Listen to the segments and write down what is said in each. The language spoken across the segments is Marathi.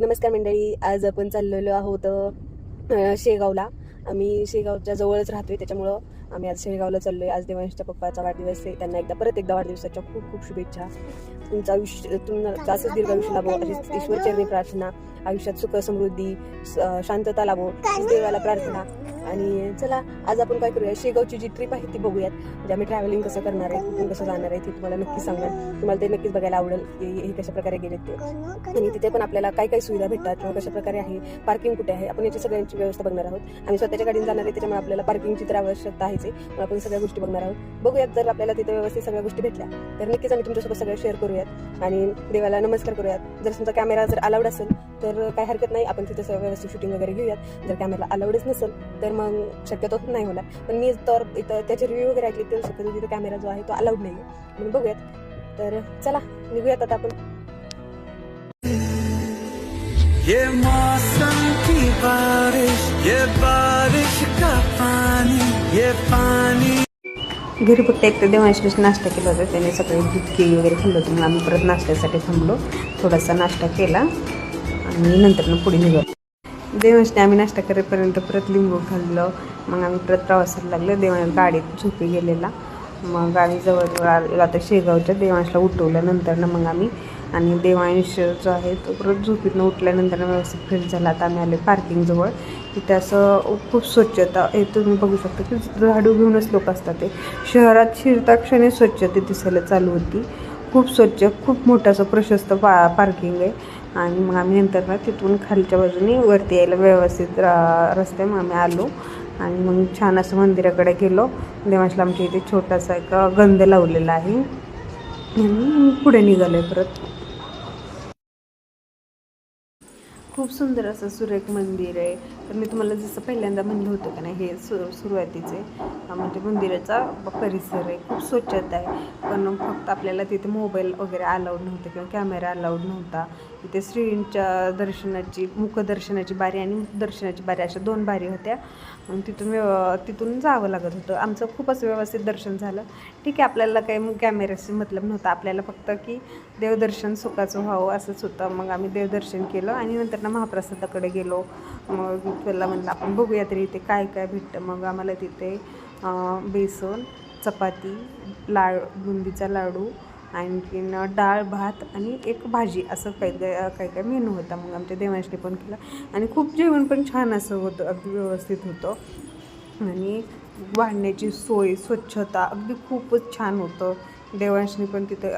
नमस्कार मंडळी आज आपण चाललेलो आहोत शेगावला. आम्ही शेगावच्या जवळच राहतोय त्याच्यामुळं आम्ही आज शेगावला आहे आज देवांशच्या पप्पाचा वाढदिवस आहे. त्यांना एकदा परत एकदा वाढदिवसाच्या खूप खूप शुभेच्छा. तुमचं आयुष्य तुमचं असंच दीर्घ आयुष्य लाभो ईश्वरचरणी प्रार्थना. आयुष्यात सुख समृद्धी शांतता लाभो देवाला प्रार्थना. आणि चला आज आपण काय करूया? शेगावची जी ट्रिप आहे ती बघूयात. म्हणजे आम्ही ट्रॅव्हलिंग कसं करणार आहे कुठून कसं जाणार आहे ते तुम्हाला नक्की सांगणार. तुम्हाला ते नक्कीच बघायला आवडेल की हे कशा प्रकारे गेलेत ते. आणि तिथे पण आपल्याला काय काय सुविधा भेटतात किंवा कशा प्रकारे आहे पार्किंग कुठे आहे आपण याची सगळ्यांची व्यवस्था बघणार आहोत. आम्ही स्वतःच्या गाडीने जाणार आहे त्याच्यामुळे आपल्याला पार्किंगची तर आवश्यकता आहे. करायचे. मग आपण सगळ्या गोष्टी बघणार आहोत. बघूयात जर आपल्याला तिथे व्यवस्थित सगळ्या गोष्टी भेटल्या. तर नक्कीच आम्ही तुमच्यासोबत सगळं शेअर करूयात. आणि देवाला नमस्कार करूयात. जर तुमचा कॅमेरा जर अलाउड असेल तर काही हरकत नाही. आपण तिथे व्यवस्थित शूटिंग वगैरे घेऊयात. जर कॅमेरा अलाउडच नसेल तर मग शक्यतो नाही होणार. पण मी तर इथं त्याचे रिव्ह्यू वगैरे ऐकले तर शक्यतो तिथे कॅमेरा जो आहे तो अलाउड नाही आहे म्हणून बघूयात. तर चला निघूयात आता आपण. ये मौसम की बारिश ये बारिश घरी फक्त एक तर देवांशीच नाश्ता केला होता. त्याने सकाळी दूध केळी वगैरे खाल्लं होतं. मग आम्ही परत नाश्त्यासाठी थांबलो. थोडासा नाश्ता केला आणि नंतर पुढे निघालो. देवांशने आम्ही नाश्ता करेपर्यंत परत लिंबू खाल्लं. मग आम्ही परत प्रवासाला लागलो. देवा गाडीत झोपी गेलेला. मग आम्ही जवळजवळ आता शेगावच्या देवांशला उठवलं मग आम्ही आणि देवांश जो आहे तो परत झोपीतनं उठल्यानंतर व्यवस्थित फ्रेश झाला. आता आम्ही आले पार्किंगजवळ तिथे असं खूप स्वच्छता हे तुम्ही बघू शकता की झाडू घेऊनच लोक असतात ते. शहरात शिरता क्षणी दिसायला चालू होती. खूप स्वच्छ खूप मोठं असं प्रशस्त पा पार्किंग आहे. आणि मग आम्ही नंतर ना तिथून खालच्या बाजूने वरती यायला व्यवस्थित रा- रस्ते मग आम्ही आलो. आणि मग छान असं मंदिराकडे गेलो. देवाशला आमच्या इथे छोटासा एक गंध लावलेला आहे. आणि पुढे निघालो आहे परत. खूप सुंदर असं सुरेख मंदिर आहे. तर मी तुम्हाला जसं पहिल्यांदा म्हणलं होतं का नाही हे सु सुरुवातीचे म्हणजे मंदिराचा परिसर आहे. खूप स्वच्छता आहे. पण फक्त आपल्याला तिथे मोबाईल वगैरे अलाउड नव्हतं किंवा कॅमेरा अलाउड नव्हता. तिथे श्रींच्या दर्शनाची मुखदर्शनाची बारी आणि दर्शनाची बारी अशा दोन बारी होत्या. मग तिथून व्यव तिथून जावं लागत होतं. आमचं खूप असं व्यवस्थित दर्शन झालं. ठीक आहे आपल्याला काही कॅमेऱ्याशी मतलब नव्हता. आपल्याला फक्त की देवदर्शन सुखाचं व्हावं असंच होतं. मग आम्ही देवदर्शन केलं आणि नंतर ना महाप्रसादाकडे गेलो. मग त्याला म्हणलं आपण बघूया तरी इथे काय काय भेटतं. मग आम्हाला तिथे बेसन चपाती लाड बुंदीचा लाडू आणखीन डाळ भात आणि एक भाजी असं काही काय काय मेनू होता. मग आमच्या देवांशने पण केलं. आणि खूप जेवण पण छान असं होतं अगदी व्यवस्थित होतं. आणि वाढण्याची सोय स्वच्छता अगदी खूपच छान होतं. देवांशनी पण तिथे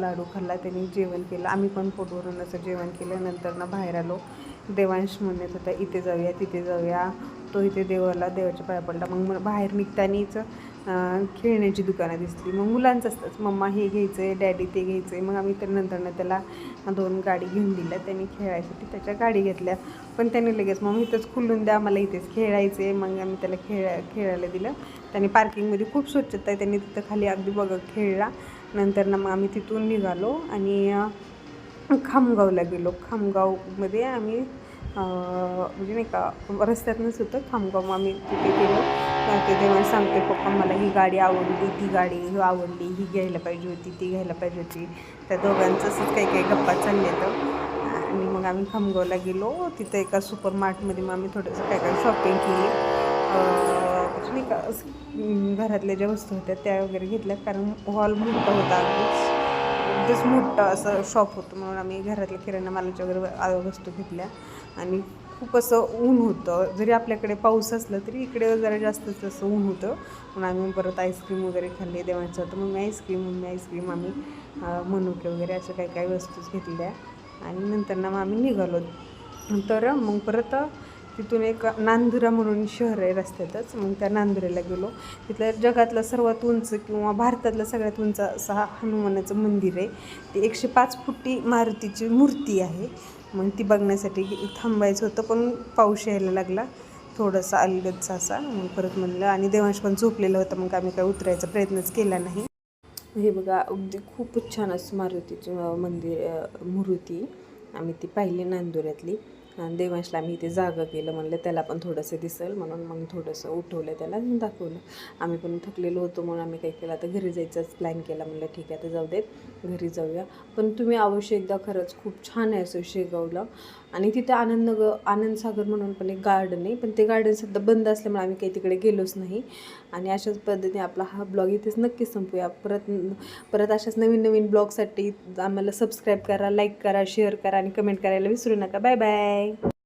लाडू खाल्ला त्यांनी जेवण केलं. आम्ही पण पोटवरून असं जेवण केलं. नंतर ना बाहेर आलो. देवांश म्हणत होता इथे जाऊया तिथे जाऊया. तो इथे देवाला देवाच्या पाया पडला. मग बाहेर निघतानीच खेळण्याची दुकानं दिसली. मग मुलांचं असतंच. मम्मा हे घ्यायचं आहे डॅडी ते घ्यायचं आहे मग आम्ही तर नंतरनं त्याला दोन गाडी घेऊन दिल्या. त्यांनी खेळायसाठी त्याच्या गाडी घेतल्या. पण त्यांनी लगेच मग इथंच खुलून द्या. आम्हाला इथेच खेळायचं आहे मग आम्ही त्याला खेळा खेळायला दिलं. त्यांनी पार्किंगमध्ये खूप स्वच्छता आहे. त्यांनी तिथं खाली अगदी बघा खेळला. नंतर ना मग आम्ही तिथून निघालो आणि खामगावला गेलो. खामगावमध्ये आम्ही म्हणजे नाही का रस्त्यातनंच होतं खामगाव मग आम्ही तिथे गेलो. ते तेव्हा सांगते पप्पा मला ही गाडी आवडली ती गाडी ही आवडली ही घ्यायला पाहिजे होती ती घ्यायला पाहिजे होती. त्या दोघांचं असंच काही काही गप्पा चालले तर आणि मग आम्ही खामगावला गेलो. तिथं एका सुपर मार्टमध्ये मग आम्ही थोडंसं काय काय शॉपिंग केली. म्हणजे नाही का असं, घरातल्या ज्या वस्तू होत्या त्या वगैरे घेतल्या. कारण हॉल मोठा होता अगदीच. अगदीच मोठं असं शॉप होतं म्हणून आम्ही घरातल्या किराणा मालाच्या वगैरे वस्तू घेतल्या. आणि खूप असं ऊन होतं. जरी आपल्याकडे पाऊस असला तरी इकडे जरा जास्तच असं ऊन होतं. म्हणून आम्ही परत आईस्क्रीम वगैरे खाल्ले. देवांच्या तर मग मी आईस्क्रीम मम्मी आईस्क्रीम आम्ही मनुके वगैरे अशा काही काही वस्तूच घेतल्या. आणि नंतर ना मग आम्ही निघालो. तर मग परत तिथून एक नांदुरा म्हणून शहर आहे रस्त्यातच. मग त्या नांदुरेला गेलो. तिथलं जगातलं सर्वात उंच किंवा भारतातलं सगळ्यात उंच असं हनुमानाचं मंदिर आहे. ते एकशे पाच फुटी मारुतीची मूर्ती आहे. मग ती बघण्यासाठी थांबायचं होतं पण पाऊस यायला लागला. थोडासा अलगदचा असा मग परत म्हणलं आणि देवांश पण झोपलेलं होतं मग आम्ही काय उतरायचा प्रयत्नच केला नाही. हे बघा अगदी खूपच छान असं मारुतीचं मंदिर मूर्ती. आम्ही ती पाहिली नांदुऱ्यातली. देवांशला आम्ही इथे जागा केलं. म्हणलं त्याला पण थोडंसं दिसेल म्हणून मग थोडंसं उठवलं त्याला दाखवलं. आम्ही पण थकलेलो होतो म्हणून आम्ही काय केलं आता घरी जायचाच प्लॅन केला. म्हणलं ठीक आहे आता जाऊ देत घरी जाऊया. पण तुम्ही अवश्य एकदा खरंच खूप छान आहे असं शेगावला. आणि तिथे आनंद आनंदसागर म्हणून पण एक गार्डन आहे. पण ते गार्डन सध्या बंद असल्यामुळे आम्ही काही तिकडे गेलोच नाही. आणि अशाच पद्धतीने आपला हा ब्लॉग इथेच नक्की संपूया. परत परत अशाच नवीन नवीन ब्लॉगसाठी आम्हाला सबस्क्राईब करा लाईक करा शेअर करा आणि कमेंट करायला विसरू नका. Bye bye Bye.